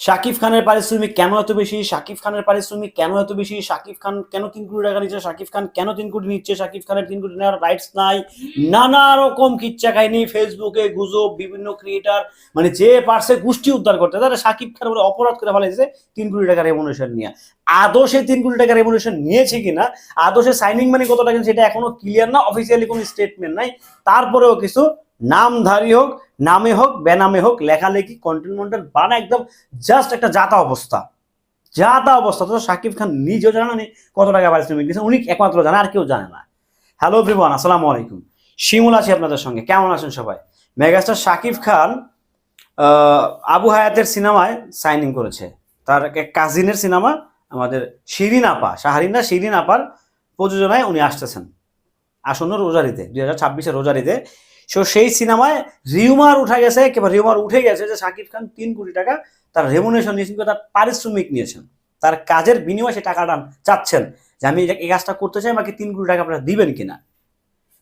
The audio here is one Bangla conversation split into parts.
শাকিব খানের পারিশ্রমিক কেন এত বেশি? শাকিব খানের পারিশ্রমিক কেন এত বেশি? শাকিব খান কেন তিন কোটি টাকা নিচ্ছে? শাকিব খান কেন তিন কোটি নিচ্ছে? শাকিব খানের তিন কোটি নেওয়ার রাইটস নাই। নানা রকম কিচ্ছা কাহিনী ফেসবুকে গুজব, বিভিন্ন ক্রিয়েটার মানে যে পারছে গোষ্ঠী উদ্ধার করতে। তারা শাকিব খান বলে অপরাধ করে ফেলেছে তিন কোটি টাকা রেমুনেশন নিয়ে। আদৌ সে তিন কোটি টাকা রেমুনেশন নিয়েছে কিনা? আদৌ সে সাইনিং মানি কত টাকা সেটা এখনও ক্লিয়ার না অফিসিয়ালি কোনো স্টেটমেন্ট নাই। তারপরেও কিছু নামধারী হোক নামে হোক, বেনামে হোক, লেখালেখি কন্টেন্ট মন্টেন্ট বানা একদম জাস্ট একটা জাতা অবস্থা। জাতা অবস্থা। তো শাকিব খান নিজেও জানে না কত টাকা পারিশ্রমিক দিয়েছে উনি একমাত্র জানে, আর কেউ জানে না। হ্যালো এভরিওয়ান আসসালামু আলাইকুম। শিমুল আছি আপনাদের সঙ্গে। কেমন আছেন সবাই? মেগাস্টার শাকিব খান আবু হায়াতের সিনেমায় সাইনিং করেছে। তার এক কাজিনের সিনেমা আমাদের শিরিন আপা, শাহরিনা শিরিন আপার প্রযোজনায় উনি আসতেছেন। আসন্ন রোজারিতে দুই হাজার ছাব্বিশের রোজারিতে সো সেই সিনেমায় রিউমার উঠে গেছে, কিংবা রিউমার উঠে গেছে যে শাকিব খান তিন কোটি টাকা তার রেমুনেশন নিয়েছেন তার পারিশ্রমিক নিয়েছেন। তার কাজের বিনিময়ে সে টাকাটা চাচ্ছেন যে আমি এই- কাজটা করতে চাই, আমাকে তিন কোটি টাকা আপনারা দিবেন কিনা।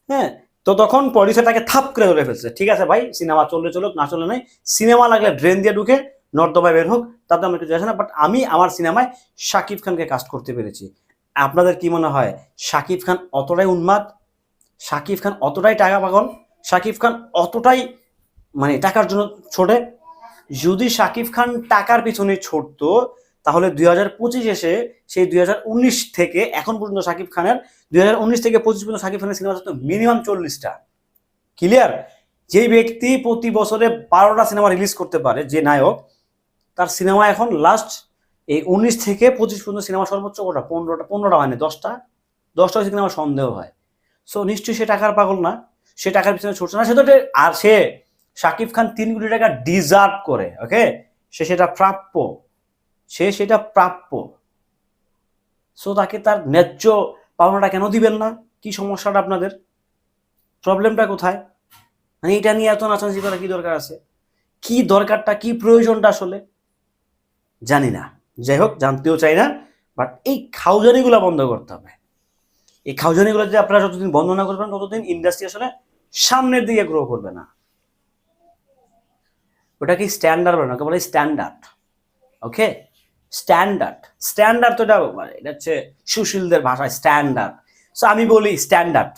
হ্যাঁ তো তখন প্রডিউসার তাকে থাপ করে ধরে ফেলছে, ঠিক আছে ভাই সিনেমা চললে চলুক, না চলে নাই। সিনেমা লাগলে ড্রেন দিয়ে ঢুকে নর্দমায় বের হোক, তাতে আমার কিছু আসে না। বাট আমি আমার সিনেমায় শাকিব খানকে কাস্ট করতে পেরেছি। আপনাদের কি মনে হয় শাকিব খান অতটাই উন্মাদ? শাকিব খান অতটাই টাকা পাগল? শাকিব খান অতটাই মানে টাকার জন্য ছোটে। যদি শাকিব খান টাকার পিছনে ছুটতো, তাহলে দুই হাজার পঁচিশ এসে সেই দুই হাজার উনিশ থেকে এখন পর্যন্ত শাকিব খানের, দুই হাজার উনিশ থেকে পঁচিশ পর্যন্ত শাকিব খানের সিনেমা মিনিমাম চল্লিশটা। ক্লিয়ার? যেই ব্যক্তি প্রতি বছরে বারোটা সিনেমা রিলিজ করতে পারে, যে নায়ক, তার সিনেমা এখন লাস্ট, এই উনিশ থেকে পঁচিশ পর্যন্ত সিনেমা সর্বোচ্চ কটা? পনেরোটা পনেরোটা হয়নি দশটা। দশটা হয়েছে কিনা সন্দেহ হয়। সো নিশ্চয়ই সে টাকার পাগল না। সে টাকার পিছনে ছুটছে না। সে তো আর সে শাকিব খান তিন কোটি টাকা ডিজার্ভ করে ওকে সে সেটা প্রাপ্য। সে সেটা প্রাপ্য। সো তাকে তার ন্যায্য পাওনাটা কেন দিবেন না? কি সমস্যাটা আপনাদের? প্রবলেমটা কোথায়? মানে এটা নিয়ে এত নাচানাচি করা কি দরকার আছে? কি দরকারটা, কি প্রয়োজনটা আসলে? জানি না। যাই হোক, জানতেও চাই না বাট এই খাউজানিগুলো বন্ধ করতে হবে। এই খাউজানিগুলো যদি আপনারা যতদিন বন্ধ না করবেন, ততদিন ইন্ডাস্ট্রি আসলে সামনের দিকে গ্রো করবে না। ওটা কি স্ট্যান্ডার্ড বলে ওকে বলে স্ট্যান্ডার্ড ওকে স্ট্যান্ডার্ড স্ট্যান্ডার্ড তো এটা মানে এটা হচ্ছে সুশীলদের ভাষায় স্ট্যান্ডার্ড সো আমি বলি স্ট্যান্ডার্ড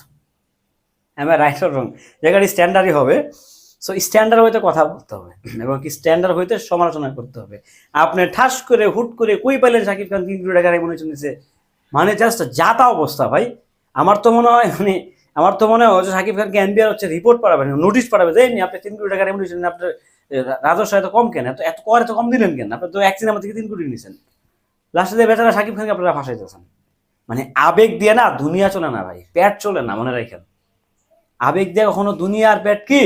হ্যাঁ রাইট অর রং জায়গাটি স্ট্যান্ডার্ডই হবে সো স্ট্যান্ডার্ড হইতে কথা বলতে হবে, এবং কি স্ট্যান্ডার্ড হইতে সমালোচনা করতে হবে। আপনি ঠাস করে, হুট করে কই পাইলেন শাকিব খান? তিন কোটি টাকার মনে চলেছে মানে জাস্ট যাতা অবস্থা ভাই। আমার তো মনে হয় মানে আমার তো মনে হয় যে শাকিব খানকে এনবিআর হচ্ছে রিপোর্ট পাঠাবেন নোটিশ পাঠাবে যে আপনি তিন কোটি টাকার এমনি আপনার রাজস্ব এত কম কেন? এত এত কর এত কম দিলেন কেন? আপনি তো এক সিনেমা থেকে তিন কোটি নিয়েছেন লাস্টে বেচারা শাকিব খানকে আপনারা ফাঁসাইতেছেন। মানে আবেগ দিয়ে না, দুনিয়া চলে না ভাই প্যাট চলে না, মনে রাখেন। আবেগ দিয়ে কখনো দুনিয়া আর পেট কি?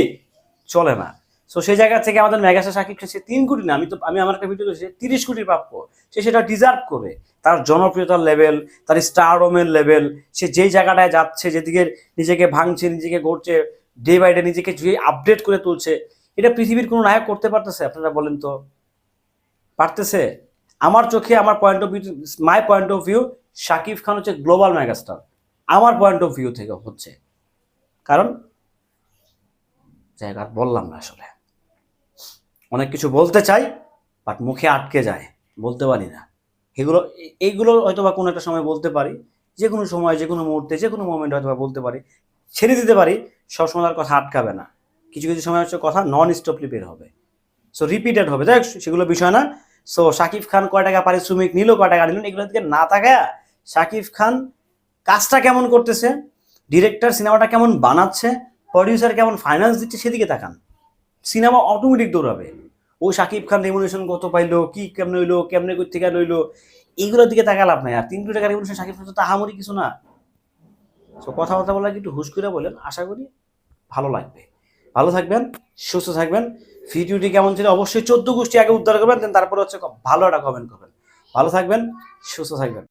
চলে না। সো সেই জায়গা থেকে আমাদের মেগাস্টার শাকিব খান সে তিন কোটি না, আমি তো, আমি আমার একটা ভিডিও সে তিরিশ কোটি প্রাপ্য। সে সেটা ডিজার্ভ করে। তার জনপ্রিয়তার লেভেল তার স্টারডমের লেভেল সে যেই জায়গাটায় যাচ্ছে, যেদিকে নিজেকে ভাঙছে, নিজেকে গড়ছে ডে বাই ডে নিজেকে যে আপডেট করে তুলছে, এটা পৃথিবীর কোনো নায়ক করতে পারতেছে? আপনারা বলেন তো। পারতেছে? আমার চোখে আমার point of view my point of view Shakib Khan হচ্ছে গ্লোবাল মেগাস্টার আমার পয়েন্ট অফ ভিউ থেকে হচ্ছে। কারণ, জায়গা বললাম না আসলে। অনেক কিছু বলতে চাই বাট মুখে আটকে যায়। বলতে পারি না। এগুলো এইগুলো হয়তো বা কোনো একটা সময় বলতে পারি যে কোনো সময় যে কোনো মুহূর্তে যে কোনো মোমেন্ট হয়তো বা বলতে পারি ছেড়ে দিতে পারি সবসময় তার কথা আটকাবে না। কিছু কিছু সময় হচ্ছে কথা নন স্টপলি বের হবে। সো রিপিটেড হবে। হোক, সেগুলো বিষয় না। সো শাকিব খান কয় টাকা পারিশ্রমিক নিল কয় টাকা নিলেন এগুলো থেকে না তাকায় শাকিব খান কাজটা কেমন করতেছে ডিরেক্টর সিনেমাটা কেমন বানাচ্ছে প্রডিউসার কেমন ফাইন্যান্স দিচ্ছে সেদিকে তাকান। সিনেমা অটোমেটিক দৌড়াবে। ও সাকিব খান রেমুনেশন কত পাইলো, কি কেমনে হইল, কেমনে কই থেকে লইলো এইগুলোর দিকে তাকা লাভ নাই। আর তিন কোটি টাকা রেমুনেশন সাকিব খান তো তাহামরি কিছু না। তো কথাবার্তা বলা একটু হুশ করে বলেন, আশা করি ভালো লাগবে। ভালো থাকবেন, সুস্থ থাকবেন। ভিডিওটি কেমন ছিল অবশ্যই চোদ্দ গোষ্ঠী আগে উদ্ধার করবেন দেন তারপরে হচ্ছে ভালো একটা কমেন্ট করবেন। ভালো থাকবেন, সুস্থ থাকবেন।